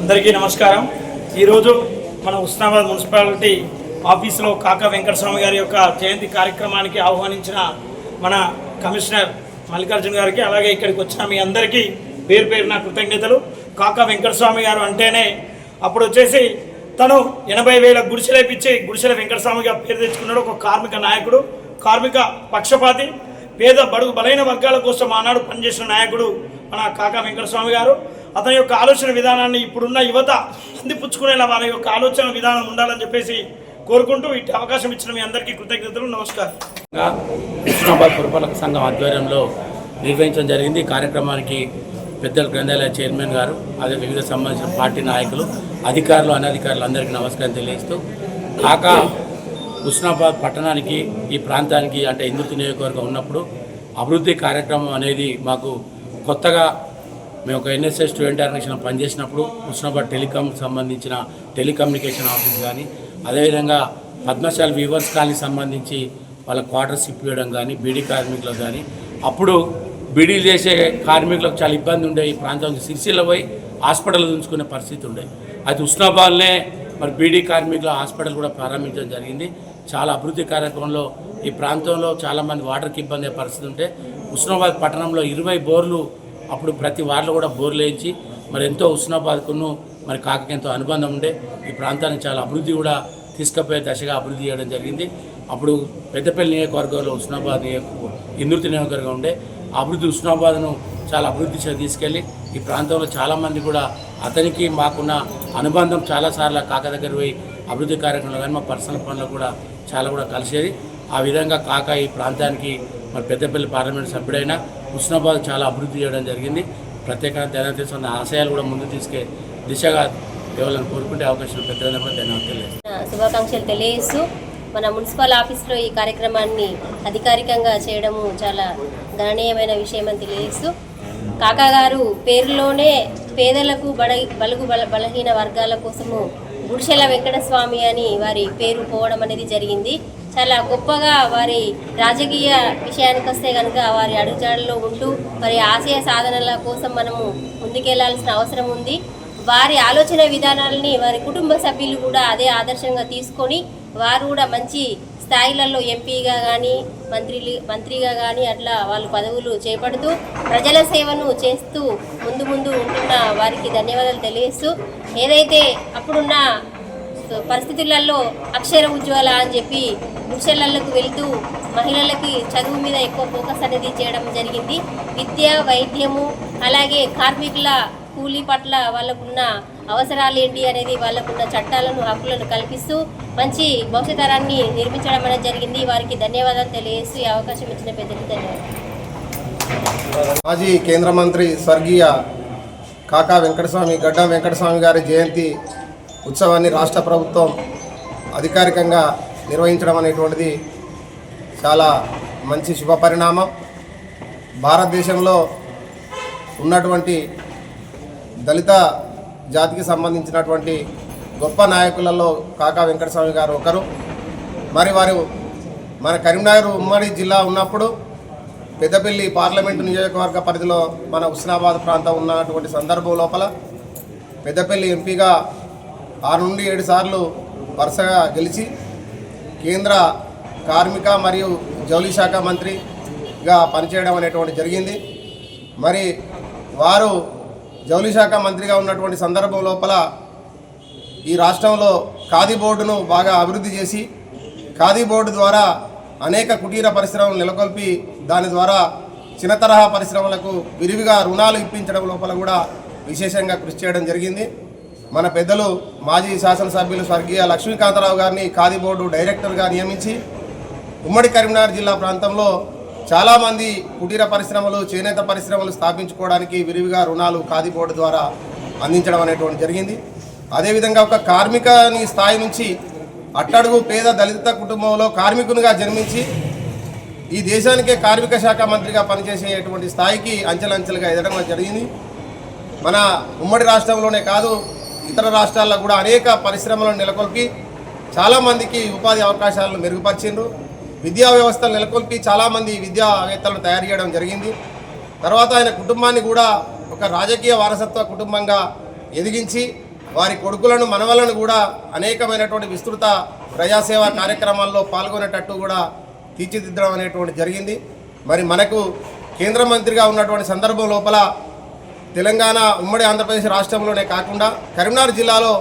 అందరికీ నమస్కారం. ఈరోజు మన ఉస్నాబాద్ మున్సిపాలిటీ ఆఫీసులో కాకా వెంకటస్వామి గారి యొక్క జయంతి కార్యక్రమానికి ఆహ్వానించిన మన కమిషనర్ మల్లికార్జున గారికి అలాగే ఇక్కడికి వచ్చిన మీ అందరికీ పేరు పేరు నా కృతజ్ఞతలు. కాకా వెంకటస్వామి గారు అంటేనే అప్పుడు వచ్చేసి తను ఎనభై వేల గుడిసెలేపిచ్చి గుడిసెల వెంకటస్వామిగా పేరు తెచ్చుకున్నాడు. ఒక కార్మిక నాయకుడు కార్మిక పక్షపాతి పేద బడుగు బలైన వర్గాల కోసం ఆనాడు పనిచేసిన నాయకుడు మన కాకా వెంకటస్వామి గారు. అతని యొక్క ఆలోచన విధానాన్ని ఇప్పుడున్న యువత అందిపుచ్చుకునేలా వారి యొక్క ఆలోచన విధానం ఉండాలని చెప్పేసి కోరుకుంటూ ఇటు అవకాశం ఇచ్చిన మీ అందరికీ కృతజ్ఞతలు. నమస్కారం. కృష్ణాబాద్ పురపాలక సంఘం ఆధ్వర్యంలో నిర్వహించడం జరిగింది. ఈ కార్యక్రమానికి పెద్దల గ్రంథాలయ చైర్మన్ గారు అదే వివిధ సంబంధించిన పార్టీ నాయకులు అధికారులు అనధికారులు అందరికీ నమస్కారం తెలియజేస్తూ కాక హుస్నాబాద్ పట్టణానికి ఈ ప్రాంతానికి అంటే ఇందుర్తి నియోజకవర్గం ఉన్నప్పుడు అభివృద్ధి కార్యక్రమం అనేది మాకు కొత్తగా మేము ఒక ఎన్ఎస్ఎస్ స్టూడెంట్ ఆర్గనైజేషన్ పనిచేసినప్పుడు హుస్నాబాద్ టెలికాం సంబంధించిన టెలికమ్యూనికేషన్ ఆఫీస్ కానీ అదేవిధంగా పద్మశాలి వీవర్స్ కాలనీ సంబంధించి వాళ్ళ క్వార్టర్స్ ఇప్పించడం కానీ బీడీ కార్మికులకు కానీ అప్పుడు బీడీలు చేసే కార్మికులకు చాలా ఇబ్బంది ఉండే ఈ ప్రాంతం సిరిసిల్ల పోయి హాస్పిటల్ ఉంచుకునే పరిస్థితి ఉండే. అది ఉస్నాబాద్నే మరి బీడీ కార్మికుల హాస్పిటల్ కూడా ప్రారంభించడం జరిగింది. చాలా అభివృద్ధి కార్యక్రమంలో ఈ ప్రాంతంలో చాలామంది వాటర్కి ఇబ్బంది అయ్యే పరిస్థితి ఉంటే ఉస్నాబాద్ పట్టణంలో ఇరవై బోర్లు అప్పుడు ప్రతి వార్డులో కూడా బోర్లు వేయించి మరి ఎంతో ఉస్నాబాద్కును మరి కాకకి ఎంతో అనుబంధం ఉండే ఈ ప్రాంతానికి చాలా అభివృద్ధి కూడా తీసుకుపోయే దశగా అభివృద్ధి చేయడం జరిగింది. అప్పుడు పెద్దపల్లి నియోజకవర్గంలో ఉస్నాబాద్ నియోజక ఇందుర్తి నియోజకవర్గం ఉండే అభివృద్ధి ఉస్నాబాద్ను చాలా అభివృద్ధి తీసుకెళ్ళి ఈ ప్రాంతంలో చాలామంది కూడా అతనికి మాకున్న అనుబంధం చాలాసార్లు కాక దగ్గర పోయి అభివృద్ధి కార్యక్రమంలో కానీ మా పర్సనల్ పనులు కూడా చాలా కూడా కలిసేది. ఆ విధంగా కాక ఈ ప్రాంతానికి మరి పెద్దపల్లి పార్లమెంట్ సభ్యుడైన హుస్నాబాద్ చాలా అభివృద్ధి చేయడం జరిగింది ప్రత్యేకంగా తెలంగాణ తీసుకున్న ఆశయాలు కూడా ముందు తీసుకే దిశగా ఎవరైనా కోరుకుంటే అవకాశం పెద్దగా కూడా ధన్యవాదాలు తెలియజేస్తాను. శుభాకాంక్షలు తెలియజేస్తూ మన మున్సిపల్ ఆఫీస్లో ఈ కార్యక్రమాన్ని అధికారికంగా చేయడము చాలా గణనీయమైన విషయం అని తెలియజేస్తూ కాకాగారు పేరులోనే పేదలకు బడ బలుగు బల బలహీన వర్గాల కోసము గుడిసెల వెంకటస్వామి అని వారి పేరు పోవడం అనేది జరిగింది చాలా గొప్పగా వారి రాజకీయ విషయానికి వస్తే కనుక వారి అడుగుజాడల్లో ఉంటూ వారి ఆశయ సాధనల కోసం మనము ముందుకెళ్ళాల్సిన అవసరం ఉంది. వారి ఆలోచన విధానాలని వారి కుటుంబ సభ్యులు కూడా అదే ఆదర్శంగా తీసుకొని వారు కూడా మంచి స్థాయిలలో ఎంపీగా కానీ మంత్రి మంత్రిగా కానీ అట్లా వాళ్ళు పదవులు చేపడుతూ ప్రజల సేవను చేస్తూ ముందు ముందు ఉంటున్న వారికి ధన్యవాదాలు తెలియస్తూ ఏదైతే అప్పుడున్న పరిస్థితులలో అక్షర ఉజ్వల అని చెప్పి గుడిసెలలకు వెళ్తూ మహిళలకి చదువు మీద ఎక్కువ ఫోకస్ అనేది చేయడం జరిగింది. విద్య వైద్యము అలాగే కార్మికుల కూలీ పట్ల వాళ్ళకున్న అవసరాలు ఏంటి అనేది వాళ్ళకున్న చట్టాలను హక్కులను కల్పిస్తూ మంచి భవిష్యత్ తరాన్ని నిర్మించడం అనేది జరిగింది. వారికి ధన్యవాదాలు తెలియజేస్తూ ఈ అవకాశం ఇచ్చిన పెద్దలు ధన్యవాదాలు. మాజీ కేంద్ర మంత్రి స్వర్గీయ కాకా వెంకటస్వామి గడ్డం వెంకటస్వామి గారి జయంతి ఉత్సవాన్ని రాష్ట్ర ప్రభుత్వం అధికారికంగా నిర్వహించడం అనేటువంటిది చాలా మంచి శుభ పరిణామం. భారతదేశంలో ఉన్నటువంటి దళిత జాతికి సంబంధించినటువంటి గొప్ప నాయకులలో కాకా వెంకటస్వామి గారు ఒకరు. మరి వారు మన కరీంనగర్ ఉమ్మడి జిల్లా ఉన్నప్పుడు పెద్దపల్లి పార్లమెంటు నియోజకవర్గ పరిధిలో మన హుస్నాబాద్ ప్రాంతం ఉన్నటువంటి సందర్భం లోపల పెద్దపల్లి ఎంపీగా ఆరు నుండి ఏడు సార్లు వరుసగా గెలిచి కేంద్ర కార్మిక మరియు జౌలి శాఖ మంత్రిగా పనిచేయడం అనేటువంటి జరిగింది. మరి వారు జౌలి శాఖ మంత్రిగా ఉన్నటువంటి సందర్భం లోపల ఈ రాష్ట్రంలో ఖాదీ బోర్డును బాగా అభివృద్ధి చేసి ఖాదీ బోర్డు ద్వారా అనేక కుటీర పరిశ్రమలు నెలకొల్పి దాని ద్వారా చిన్న తరహా పరిశ్రమలకు విరివిగా రుణాలు ఇప్పించడం లోపల కూడా విశేషంగా కృషి చేయడం జరిగింది. మన పెద్దలు మాజీ శాసనసభ్యులు స్వర్గీయ లక్ష్మీకాంతరావు గారిని ఖాదీ బోర్డు డైరెక్టర్గా నియమించి ఉమ్మడి కరీంనగర్ జిల్లా ప్రాంతంలో చాలామంది కుటీర పరిశ్రమలు చేనేత పరిశ్రమలు స్థాపించుకోవడానికి విరివిగా రుణాలు ఖాదీ బోర్డు ద్వారా అందించడం అనేటువంటి జరిగింది. అదేవిధంగా ఒక కార్మికని స్థాయి నుంచి అట్టడుగు పేద దళిత కుటుంబంలో కార్మికునిగా జన్మించి ఈ దేశానికే కార్మిక శాఖ మంత్రిగా పనిచేసేటువంటి స్థాయికి అంచెలంచెలుగా ఎదగడం జరిగింది. మన ఉమ్మడి రాష్ట్రంలోనే కాదు ఇతర రాష్ట్రాల్లో కూడా అనేక పరిశ్రమలను నెలకొల్పి చాలామందికి ఉపాధి అవకాశాలను మెరుగుపరిచిండ్రు. విద్యా వ్యవస్థలు నెలకొల్పి చాలామంది విద్యావేత్తలను తయారు చేయడం జరిగింది. తర్వాత ఆయన కుటుంబాన్ని కూడా ఒక రాజకీయ వారసత్వ కుటుంబంగా ఎదిగించి వారి కొడుకులను మనవలను కూడా అనేకమైనటువంటి విస్తృత ప్రజాసేవా కార్యక్రమాల్లో పాల్గొనేటట్టు కూడా తీర్చిదిద్దడం అనేటువంటి జరిగింది. మరి మనకు కేంద్ర మంత్రిగా ఉన్నటువంటి సందర్భం లోపల తెలంగాణ ఉమ్మడి ఆంధ్రప్రదేశ్ రాష్ట్రంలోనే కాకుండా కరీంనగర్ జిల్లాలో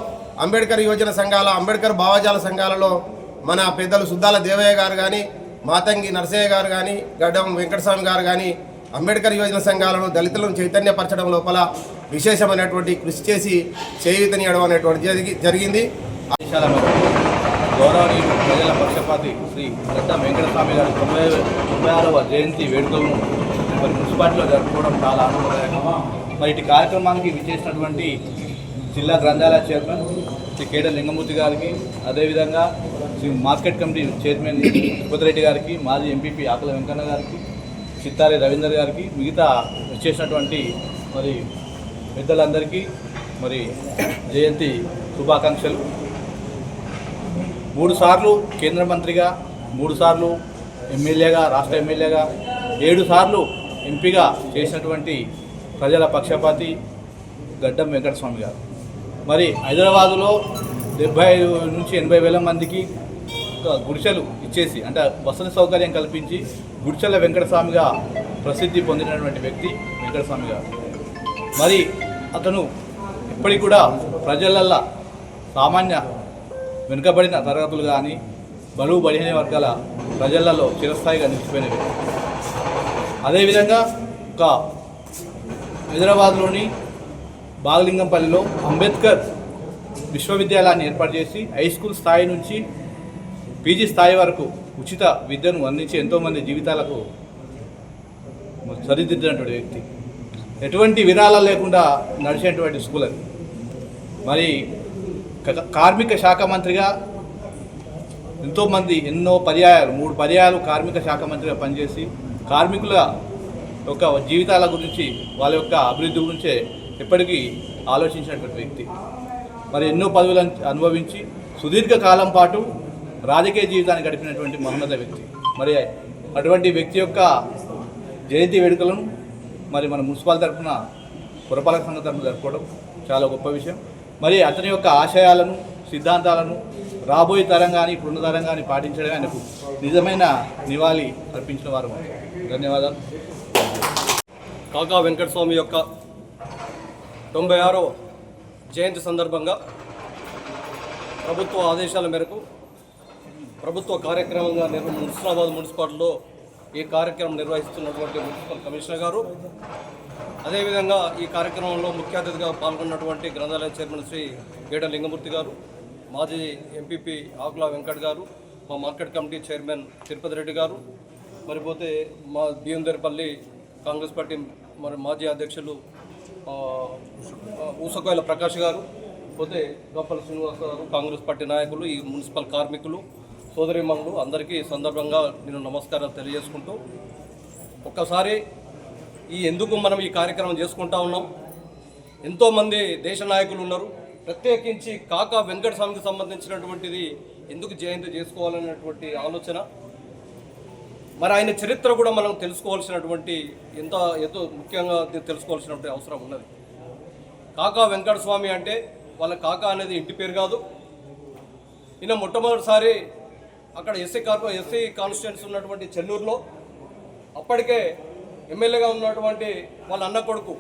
అంబేద్కర్ యువజన సంఘాల అంబేద్కర్ భావజాల సంఘాలలో మన పెద్దలు సుద్దాల దేవయ్య గారు కానీ మాతంగి నరసయ్య గారు కానీ గడ్డం వెంకటస్వామి గారు కానీ అంబేద్కర్ యువజన సంఘాలను దళితులను చైతన్యపరచడం లోపల విశేషమైనటువంటి కృషి చేసి చేయూతనియడం అనేటువంటి జరిగి జరిగింది. గౌరవనీయులు ప్రజల పక్షపాతి శ్రీ గడ్డ వెంకటస్వామి గారి తొంభై తొంభై ఆరవ జయంతి వేడుకలను మరి మున్సిపాలిటీలో జరుపుకోవడం చాలా ఆనందదాయకంగా మరి ఇటు కార్యక్రమానికి విచ్చేసినటువంటి జిల్లా గ్రంథాలయ చైర్మన్ శ్రీ కేడ లింగమూర్తి గారికి అదేవిధంగా Shri market committee chairman Tirupati Reddy గారికి మాజీ ఎంపీపీ ఆకుల వెంకన్న గారికి చిత్తారి రవీందర్ గారికి మిగతా వచ్చేసినటువంటి మరి పెద్దలందరికీ మరి జయంతి శుభాకాంక్షలు. మూడు సార్లు కేంద్ర మంత్రిగా మూడు సార్లు ఎమ్మెల్యేగా రాష్ట్ర ఎమ్మెల్యేగా ఏడు సార్లు ఎంపీగా చేసినటువంటి ప్రజల పక్షపాతి గడ్డం వెంకటస్వామి గారు. మరి హైదరాబాదులో డెబ్బై ఐదు నుంచి ఎనభై వేల మందికి ఒక గుడిసెలు ఇచ్చేసి అంటే వసతి సౌకర్యం కల్పించి గుడిసెల వెంకటస్వామిగా ప్రసిద్ధి పొందినటువంటి వ్యక్తి వెంకటస్వామి గారు. మరి అతను ఇప్పటికి కూడా ప్రజలల్లా సామాన్య వెనుకబడిన తరగతులు కానీ బరువు బలహీన వర్గాల ప్రజలలో చిరస్థాయిగా నిలిచిపోయిన వ్యక్తి. అదేవిధంగా ఒక హైదరాబాద్లోని బాగలింగంపల్లిలో అంబేద్కర్ విశ్వవిద్యాలయాన్ని ఏర్పాటు చేసి హై స్కూల్ స్థాయి నుంచి పీజీ స్థాయి వరకు ఉచిత విద్యను అందించి ఎంతోమంది జీవితాలకు సరిదిద్దినటువంటి వ్యక్తి. ఎటువంటి విరాళాలు లేకుండా నడిచేటువంటి స్కూల్ అది. మరి కార్మిక శాఖ మంత్రిగా ఎంతోమంది ఎన్నో పర్యాయాలు మూడు పర్యాయాలు కార్మిక శాఖ మంత్రిగా పనిచేసి కార్మికుల యొక్క జీవితాల గురించి వాళ్ళ యొక్క అభివృద్ధి గురించే ఎప్పటికీ ఆలోచించినటువంటి వ్యక్తి. మరి ఎన్నో పదవులను అనుభవించి సుదీర్ఘ కాలం పాటు రాజకీయ జీవితాన్ని గడిపినటువంటి మహోన్నత వ్యక్తి. మరి అటువంటి వ్యక్తి యొక్క జయంతి వేడుకలను మరి మన మున్సిపల్ తరఫున పురపాలక సంఘం తరఫున జరుపుకోవడం చాలా గొప్ప విషయం. మరి అతని యొక్క ఆశయాలను సిద్ధాంతాలను రాబోయే తరం కానీ ఇప్పుడున్న తరం కానీ పాటించడం ఆయనకు నిజమైన నివాళి అర్పించిన వారు ధన్యవాదాలు. కాకా వెంకటస్వామి యొక్క తొంభై ఆరో జయంతి సందర్భంగా ప్రభుత్వ ఆదేశాల మేరకు ప్రభుత్వ కార్యక్రమంగా నిర్వ మున్సిపాబాద్ మున్సిపాలిటీలో ఈ కార్యక్రమం నిర్వహిస్తున్నటువంటి మున్సిపల్ కమిషనర్ గారు. అదేవిధంగా ఈ కార్యక్రమంలో ముఖ్య అతిథిగా పాల్గొన్నటువంటి గ్రంథాలయ చైర్మన్ శ్రీ గేడ లింగమూర్తి గారు మాజీ ఎంపీపీ ఆకుల వెంకట్ గారు మా market committee chairman Tirupati Reddy గారు మరిపోతే మా బియ్యందరిపల్లి కాంగ్రెస్ పార్టీ మరి మాజీ అధ్యక్షులు ఊసకాయల ప్రకాష్ గారు పోతే గొప్పల శ్రీనివాస్ గారు కాంగ్రెస్ పార్టీ నాయకులు ఈ మున్సిపల్ కార్మికులు సోదరిమణులు అందరికీ సందర్భంగా నేను నమస్కారాలు తెలియజేసుకుంటూ ఒక్కసారి ఈ ఎందుకు మనం ఈ కార్యక్రమం చేసుకుంటా ఉన్నాం? ఎంతోమంది దేశ నాయకులు ఉన్నారు. ప్రత్యేకించి కాకా వెంకటస్వామికి సంబంధించినటువంటిది ఎందుకు జయంతి చేసుకోవాలనేటువంటి ఆలోచన మరి ఆయన చరిత్ర కూడా మనం తెలుసుకోవాల్సినటువంటి ఎంత ఎంతో ముఖ్యంగా తెలుసుకోవాల్సినటువంటి అవసరం ఉన్నది. కాకా వెంకట స్వామి అంటే వాళ్ళ కాకా అనేది ఇంటి పేరు కాదు. ఈయన మొట్టమొదటిసారి అక్కడ ఎస్సీ కార్పొ ఎస్సీ కాన్స్టిట్యూన్స్ ఉన్నటువంటి చెన్నూరులో. అప్పటికే ఎమ్మెల్యేగా ఉన్నటువంటి వాళ్ళ అన్న కొడుకు.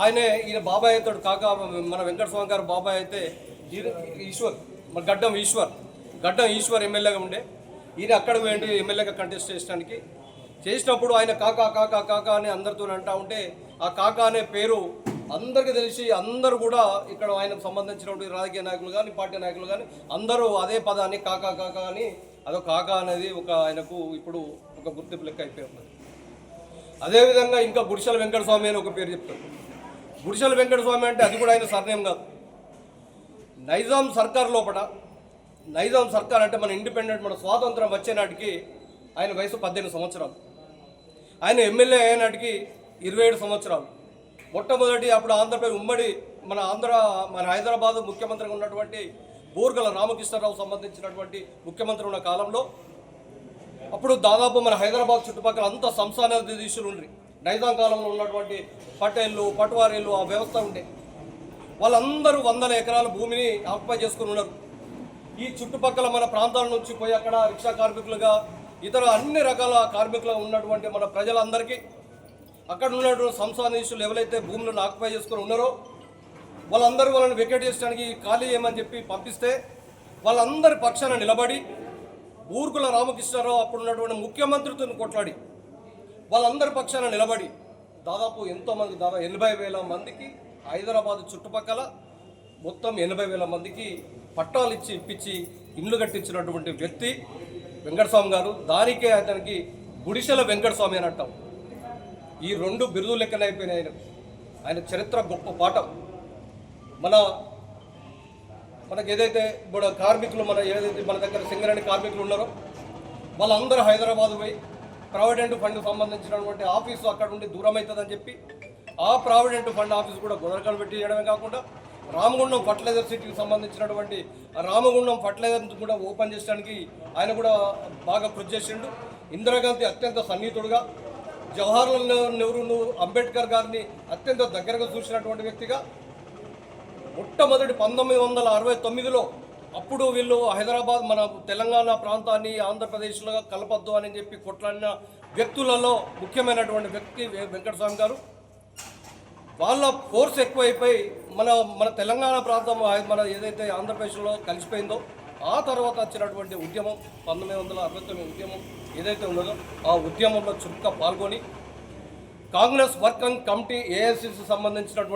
ఆయనే ఈయన బాబాయ్ అవుతాడు కాక మన వెంకటస్వామి గారు బాబాయ్ అయితే ఈశ్వర్ మన గడ్డం ఈశ్వర్ గడ్డం ఈశ్వర్ ఎమ్మెల్యేగా ఉండే. ఈయన అక్కడ ఏంటి ఎమ్మెల్యేగా కంటెస్ట్ చేయడానికి చేసినప్పుడు ఆయన కాకా కాకా కాకా అని అందరితో అంటా ఉంటే ఆ కాకా అనే పేరు అందరికీ తెలిసి అందరూ కూడా ఇక్కడ ఆయనకు సంబంధించినటువంటి రాజకీయ నాయకులు కానీ పార్టీ నాయకులు కానీ అందరూ అదే పదాన్ని కాకా కాకా అని అదొక కాకా అనేది ఒక ఆయనకు ఇప్పుడు ఒక గుర్తింపు లెక్క అయిపోయి ఉన్నది. అదేవిధంగా ఇంకా గుడిసెల వెంకట స్వామి అని ఒక పేరు చెప్తారు. గుడిసెల వెంకట స్వామి అంటే అది కూడా ఆయన సర్నేం కాదు. నైజాం సర్కార్ లోపల నైజాం సర్కార్ అంటే మన ఇండిపెండెంట్ మన స్వాతంత్రం వచ్చే నాటికి ఆయన వయసు పద్దెనిమిది సంవత్సరాలు. ఆయన ఎమ్మెల్యే అయ్యే ఇరవై ఏడు సంవత్సరాలు. మొట్టమొదటి అప్పుడు ఆంధ్రప్రదేశ్ ఉమ్మడి మన ఆంధ్ర మన హైదరాబాద్ ముఖ్యమంత్రిగా ఉన్నటువంటి బూర్గల రామకృష్ణరావు సంబంధించినటువంటి ముఖ్యమంత్రి ఉన్న కాలంలో అప్పుడు దాదాపు మన హైదరాబాద్ చుట్టుపక్కల అంతా సంస్థానాధీశులు ఉండ్రి. నైజాం కాలంలో ఉన్నటువంటి పటేళ్ళు పట్వారీలు ఆ వ్యవస్థ ఉండే. వాళ్ళందరూ వందల ఎకరాల భూమిని ఆక్యుపై చేసుకుని ఉన్నారు. ఈ చుట్టుపక్కల మన ప్రాంతాల నుంచి పోయి అక్కడ రిక్షా కార్మికులుగా ఇతర అన్ని రకాల కార్మికులుగా ఉన్నటువంటి మన ప్రజలందరికీ అక్కడ ఉన్నటువంటి సంస్థానీసులు ఎవరైతే భూములను ఆక్యుపై చేసుకుని ఉన్నారో వాళ్ళందరూ వాళ్ళని వెకేట్ చేయడానికి ఖాళీ చేయమని చెప్పి పంపిస్తే వాళ్ళందరి పక్షాన నిలబడి ఊర్కుల రామకృష్ణారావు అప్పుడు ఉన్నటువంటి ముఖ్యమంత్రితో కొట్లాడి వాళ్ళందరి పక్షాన నిలబడి దాదాపు ఎంతోమంది దాదాపు ఎనభై వేల మందికి హైదరాబాద్ చుట్టుపక్కల మొత్తం ఎనభై వేల మందికి పట్టాలు ఇచ్చి ఇప్పించి ఇల్లు కట్టించినటువంటి వ్యక్తి వెంకటస్వామి గారు దానికే అతనికి గుడిసెల వెంకటస్వామి అని అంటాం. ఈ రెండు బిరుదు లెక్కన అయిపోయినాయి ఆయన. ఆయన చరిత్ర గొప్ప పాఠం. మన మనకి ఏదైతే ఇప్పుడు కార్మికులు మన ఏదైతే మన దగ్గర సింగరేణి కార్మికులు ఉన్నారో వాళ్ళందరూ హైదరాబాద్ పోయి ప్రావిడెంట్ ఫండ్ సంబంధించినటువంటి ఆఫీసు అక్కడ ఉండి దూరం అవుతుందని చెప్పి ఆ ప్రావిడెంట్ ఫండ్ ఆఫీస్ కూడా గుదరకలు పెట్టి చేయడమే కాకుండా రామగుండం ఫర్టిలైజర్ సిటీకి సంబంధించినటువంటి రామగుండం ఫర్టిలైజర్ కూడా ఓపెన్ చేయడానికి ఆయన కూడా బాగా కృషి చేసిండు. ఇందిరాగాంధీ అత్యంత సన్నిహితుడుగా జవహర్లాల్ నెహ్రూను అంబేద్కర్ గారిని అత్యంత దగ్గరగా చూసినటువంటి వ్యక్తిగా మొట్టమొదటి పంతొమ్మిది వందల అరవై తొమ్మిదిలో అప్పుడు వీళ్ళు హైదరాబాద్ మన తెలంగాణ ప్రాంతాన్ని ఆంధ్రప్రదేశ్లో కలపద్దు అని చెప్పి కొట్లాడిన వ్యక్తులలో ముఖ్యమైనటువంటి వ్యక్తి వెంకటస్వామి గారు. వాళ్ళ ఫోర్స్ ఎక్కువైపోయి మన మన తెలంగాణ ప్రాంతం మన ఏదైతే ఆంధ్రప్రదేశ్లో కలిసిపోయిందో ఆ తర్వాత వచ్చినటువంటి ఉద్యమం పంతొమ్మిది వందల అరవై తొమ్మిది ఉద్యమం ఏదైతే ఉన్నదో ఆ ఉద్యమంలో చురుగ్గా పాల్గొని కాంగ్రెస్ వర్కింగ్ కమిటీ ఏఐసిసి సంబంధించినటువంటి